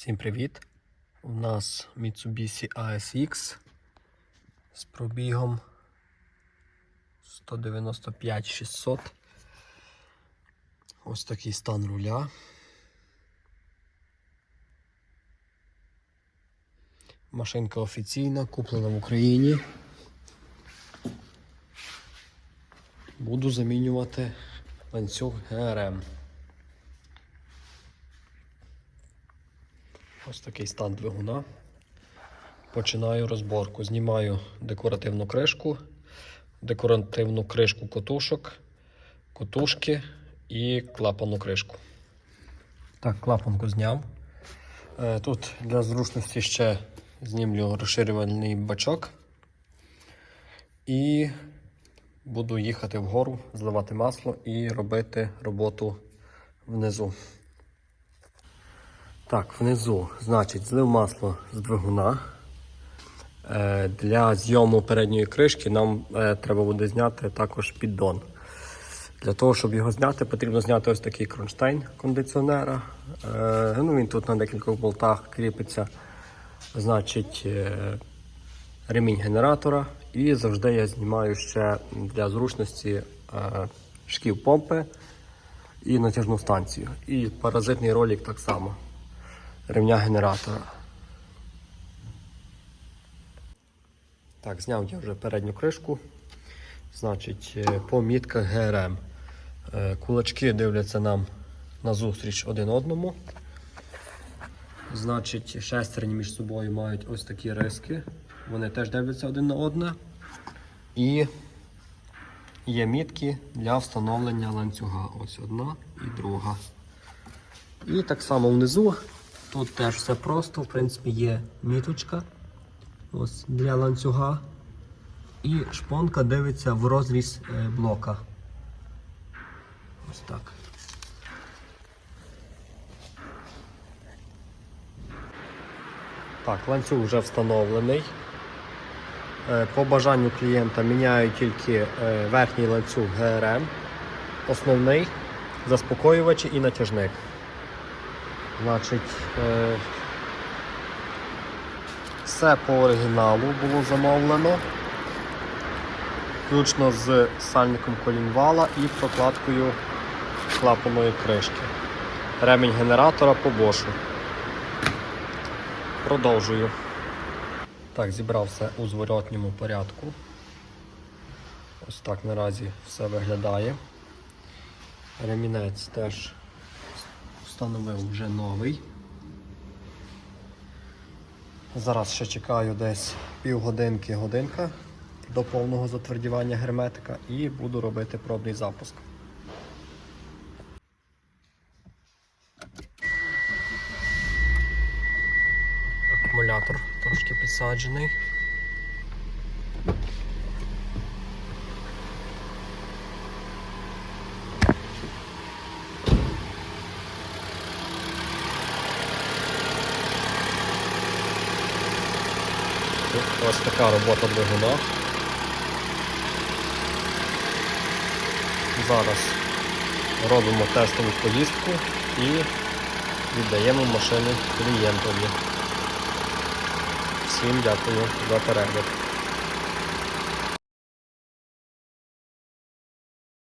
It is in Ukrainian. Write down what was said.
Всім привіт! У нас Mitsubishi ASX з пробігом 195 600. Ось такий стан руля. Машинка офіційна, куплена в Україні. Буду замінювати ланцюг ГРМ. Ось такий стан двигуна. Починаю розборку. Знімаю декоративну кришку, декоративну кришку котушок, котушки і клапану кришку. Так, клапанку зняв. Е, Тут для зручності ще знімлю розширювальний бачок. І буду їхати вгору, зливати масло і робити роботу внизу. Так, внизу, значить, злив масло з двигуна. Е, Для зйому передньої кришки нам е, треба буде зняти також піддон. Для того, щоб його зняти, потрібно зняти ось такий кронштейн кондиціонера. Е, Ну, він тут на декількох болтах кріпиться. Значить, ремінь генератора. І завжди я знімаю ще для зручності шків помпи і натяжну станцію. І паразитний ролик так само ремня генератора. Так, зняв я вже передню кришку. Значить, е, по мітках ГРМ. Е, Кулачки дивляться нам назустріч один одному. Значить, шестерні між собою мають ось такі риски. Вони теж дивляться один на одне. І є мітки для встановлення ланцюга. Ось одна і друга. І так само внизу. Тут теж все просто, в принципі, є міточка ось для ланцюга. І шпонка дивиться в розріз е, блока. Ось так. Так, ланцюг вже встановлений. Е, По бажанню клієнта міняю тільки е, верхній ланцюг ГРМ, основний, заспокоювач і натяжник. Значить, е, все по оригіналу було замовлено, включно з сальником колінвала і прокладкою клапаної кришки. Ремінь генератора по бошу. Продовжую. Так, зібрав все у зворотньому порядку. Ось так наразі все виглядає. Ремінець теж встановив вже новий. Зараз ще чекаю десь півгодинки годинка до повного затвердівання герметика і буду робити пробний запуск. Акумулятор трошки підсаджений. Ось така робота двигуна. Зараз робимо тестову поїздку і віддаємо машину клієнтові. Всім дякую за перегляд.